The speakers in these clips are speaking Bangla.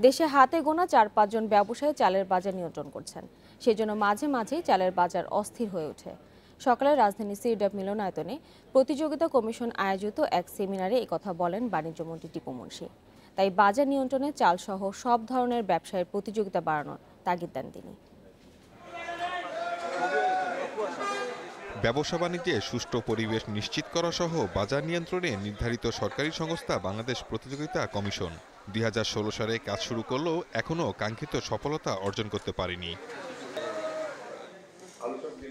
দেশে হাতে গোনা চার পাঁচজন ব্যবসায়ী চালের বাজার নিয়ন্ত্রণ করছেন। সেজন্য মাঝে মাঝেই চালের বাজার অস্থির হয়ে ওঠে। সকালে রাজধানী সিরডাপ মিলনায়তনে প্রতিযোগিতা কমিশন আয়োজিত এক সেমিনারে কথা বলেন বাণিজ্যমন্ত্রী টিপু মুন্সি। তাই বাজার নিয়ন্ত্রণে চালসহ সব ধরনের ব্যবসায়ের প্রতিযোগিতা বাড়ানোর তাগিদ দেন তিনি। ব্যবসা বাণিজ্যে সুষ্ঠু পরিবেশ নিশ্চিত করা সহ বাজার নিয়ন্ত্রণে নির্ধারিত সরকারি সংস্থা বাংলাদেশ প্রতিযোগিতা কমিশন। দুই হাজার ষোলো সালে কাজ শুরু করলেও এখনও কাঙ্ক্ষিত সফলতা অর্জন করতে পারেনি।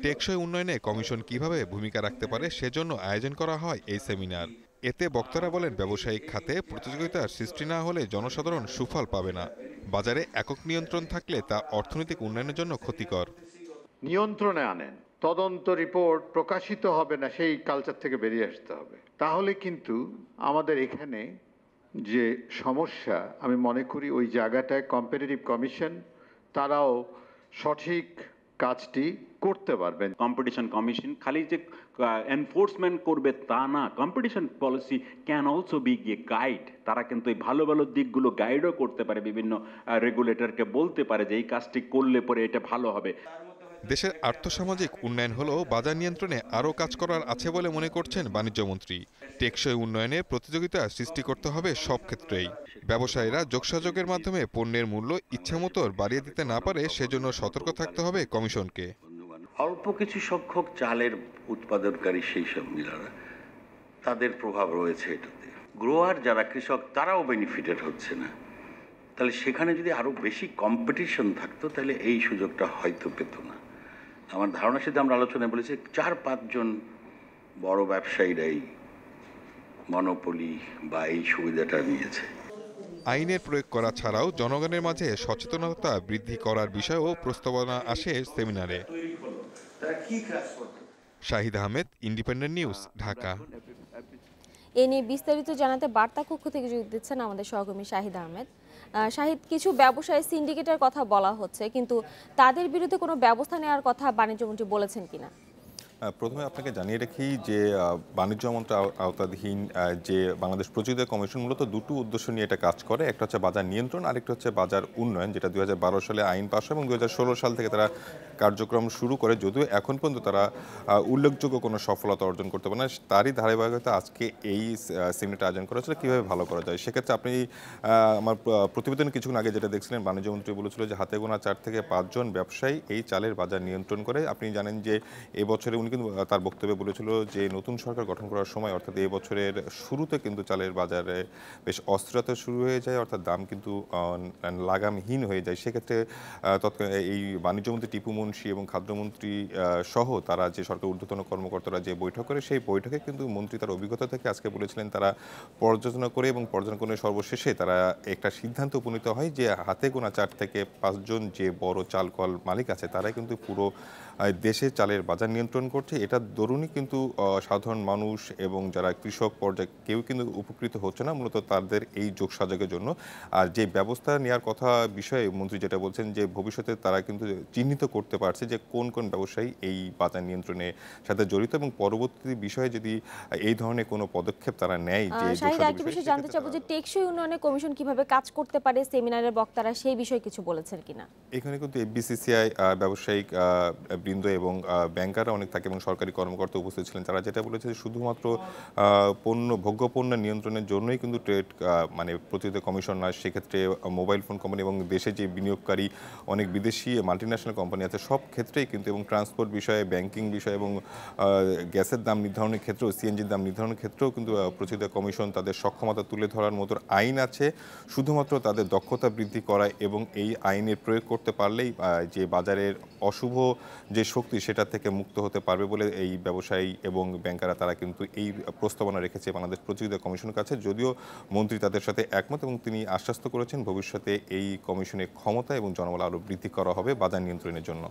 টেকসই উন্নয়নে কমিশন কীভাবে ভূমিকা রাখতে পারে সেজন্য আয়োজন করা হয় এই সেমিনার। এতে বক্তারা বলেন, ব্যবসায়িক খাতে প্রতিযোগিতার সৃষ্টি না হলে জনসাধারণ সুফল পাবে না। বাজারে একক নিয়ন্ত্রণ থাকলে তা অর্থনৈতিক উন্নয়নের জন্য ক্ষতিকর। নিয়ন্ত্রণে আনেন, তদন্ত রিপোর্ট প্রকাশিত হবে না, সেই কালচার থেকে বেরিয়ে আসতে হবে। তাহলে কিন্তু আমাদের এখানে যে সমস্যা আমি মনে করি ওই জায়গাটায় কম্পিটিটিভ কমিশন তারাও সঠিক কাজটি করতে পারবেন। কম্পিটিশন কমিশন খালি যে এনফোর্সমেন্ট করবে তা না। Competition policy can also be গিয়ে গাইড তারা কিন্তু এই ভালো ভালো দিকগুলো গাইডও করতে পারে। বিভিন্ন রেগুলেটরকে বলতে পারে যে এই কাজটি করলে পরে এটা ভালো হবে। দেশের আর্থসামাজিক উন্নয়ন হলেও বাজার নিয়ন্ত্রণে আরও কাজ করার আছে বলে মনে করছেন বাণিজ্যমন্ত্রী টেকসই উন্নয়নে প্রতিযোগিতা সৃষ্টি করতে হবে সব ক্ষেত্রেই। ব্যবসায়ীরা যোগসাযোগের মাধ্যমে পণ্যের মূল্য ইচ্ছামতো বাড়িয়ে দিতে না পারে সেজন্য সতর্ক থাকতে হবে কমিশনকে। অল্প কিছু সংখ্যক চালের উৎপাদনকারী সেই সব মিলারা তাদের প্রভাব রয়েছে এটাতে। গ্রোয়ার যারা কৃষক, তারাও বেনিফিটেড হচ্ছে না। তাহলে সেখানে যদি আরও বেশি কম্পিটিশন থাকতো, তাহলে এই সুযোগটা হয়তো পেত না। আমার ধারণা সাথে আমরা আলোচনায় বলেছি চার পাঁচজন বড় ব্যবসায়ীরাই মনোপলি বা এই সুবিধাটা নিয়েছে। আইনের প্রয়োগ করা ছাড়াও জনগণের মাঝে সচেতনতা বৃদ্ধি করার বিষয়েও প্রস্তাবনা আসে সেমিনারে। Shahid Ahmed Independent News Dhaka. এ নিয়ে বিস্তারিত জানাতে বার্তা কক্ষ থেকে যোগ দিচ্ছেন আমাদের সহকর্মী শাহিদ আহমেদ। আহ, শাহিদ কিছু ব্যবসায়ী সিন্ডিকেটের কথা বলা হচ্ছে কিন্তু তাদের বিরুদ্ধে কোনো ব্যবস্থা নেওয়ার কথা বাণিজ্যমন্ত্রী বলেছেন কিনা? প্রথমে আপনাকে জানিয়ে রাখি যে বাণিজ্য মন্ত্র আও- আওতাধীন যে বাংলাদেশ প্রযুক্তি কমিশন মূলত দুটো উদ্দেশ্য নিয়ে এটা কাজ করে। একটা হচ্ছে বাজার নিয়ন্ত্রণ আরেকটা হচ্ছে বাজার উন্নয়ন যেটা দুই হাজার বারো সালে আইন পাশ হয় এবং দুই হাজার ষোলো সাল থেকে তারা কার্যক্রম শুরু করে, যদিও এখন পর্যন্ত তারা উল্লেখযোগ্য কোনো সফলতা অর্জন করতে পারে না। তারই ধারাবাহিকতা আজকে এই সেমিনারটা আয়োজন করা হয়েছিল। কীভাবে ভালো করা যায়? সেক্ষেত্রে আপনি আমার প্র- প্রতিবেদন কিছুক্ষণ আগে যেটা দেখছিলেন বাণিজ্যমন্ত্রী বলেছিল যে হাতে গোনা চার থেকে পাঁচজন ব্যবসায়ী এই চালের বাজার নিয়ন্ত্রণ করে। আপনি জানেন যে এবছরে উনি কিন্তু তার বক্তব্যে বলেছিল যে নতুন সরকার গঠন করার সময়, অর্থাৎ এই বছরের শুরুতে কিন্তু চালের বাজারে বেশ অস্থিরতা শুরু হয়ে যায়, অর্থাৎ দাম কিন্তু লাগামহীন হয়ে যায়। সেক্ষেত্রে এই বাণিজ্যমন্ত্রী টিপু মুন্সি এবং খাদ্যমন্ত্রী সহ তারা যে সরকার ঊর্ধ্বতন কর্মকর্তারা যে বৈঠক করে, সেই বৈঠকে কিন্তু মন্ত্রী তার অভিজ্ঞতা থেকে আজকে বলেছিলেন তারা পর্যালোচনা করে এবং পর্যালোচনা করে সর্বশেষে তারা একটা সিদ্ধান্ত উপনীত হয় যে হাতে গোনা চার থেকে পাঁচজন যে বড় চাল কল মালিক আছে, তারাই কিন্তু পুরো দেশে চালের বাজার নিয়ন্ত্রণ করছে। এটার দরুনই কিন্তু সাধারণ মানুষ এবং যারা কৃষক পর্যায়ে কেউ কিন্তু উপকৃত হচ্ছে না মূলত তাদের এই যোগ যোগসাযোগের জন্য। আর যে ব্যবস্থা নেওয়ার কথা বিষয়ে মন্ত্রী যেটা বলছেন যে ভবিষ্যতে তারা কিন্তু চিহ্নিত করতে পারছে যে কোন কোন ব্যবসায়ী এই বাজার নিয়ন্ত্রণের সাথে জড়িত এবং পরবর্তী বিষয়ে যদি এই ধরনের কোনো পদক্ষেপ তারা নেয় যে একটা বিষয় জানতে চাবো যে টেকসই উন্নয়নে কমিশন কীভাবে কাজ করতে পারে সেমিনারের বক্তারা সেই বিষয়ে কিছু বলেছেন কিনা? এখানে কিন্তু এফবিসিসিআই ব্যবসায়িক বৃন্দ এবং ব্যাংকাররা অনেক থাকে এবং সরকারি কর্মকর্তা উপস্থিত ছিলেন। তারা যেটা বলেছে শুধুমাত্র পণ্য ভোগ্যপণ্য নিয়ন্ত্রণের জন্যই কিন্তু ট্রেড মানে প্রতিযোগিতা কমিশন নয়। সেক্ষেত্রে মোবাইল ফোন কোম্পানি এবং দেশে যে বিনিয়োগকারী অনেক বিদেশি মাল্টিন্যাশনাল কোম্পানি আছে, সব ক্ষেত্রেই কিন্তু এবং ট্রান্সপোর্ট বিষয়ে ব্যাংকিং বিষয়ে এবং গ্যাসের দাম নির্ধারণের ক্ষেত্রেও সিএনজির দাম নির্ধারণের ক্ষেত্রেও কিন্তু প্রতিযোগিতা কমিশন তাদের সক্ষমতা তুলে ধরার মতো আইন আছে। শুধুমাত্র তাদের দক্ষতা বৃদ্ধি করা এবং এই আইনের প্রয়োগ করতে পারলেই যে বাজারের অশুভ যে শক্তি সেটা থেকে মুক্ত হতে পারবে বলে এই ব্যবসায়ী এবং ব্যাংকাররা, তারা কিন্তু এই প্রস্তাবনা রেখেছে বাংলাদেশ প্রতিযোগিতা কমিশনের কাছে। যদিও মন্ত্রী তাদের সাথে একমত এবং তিনি আশ্বস্ত করেছেন ভবিষ্যতে এই কমিশনের ক্ষমতা এবং জনবল আরও বৃদ্ধি করা হবে বাজার নিয়ন্ত্রণের জন্য।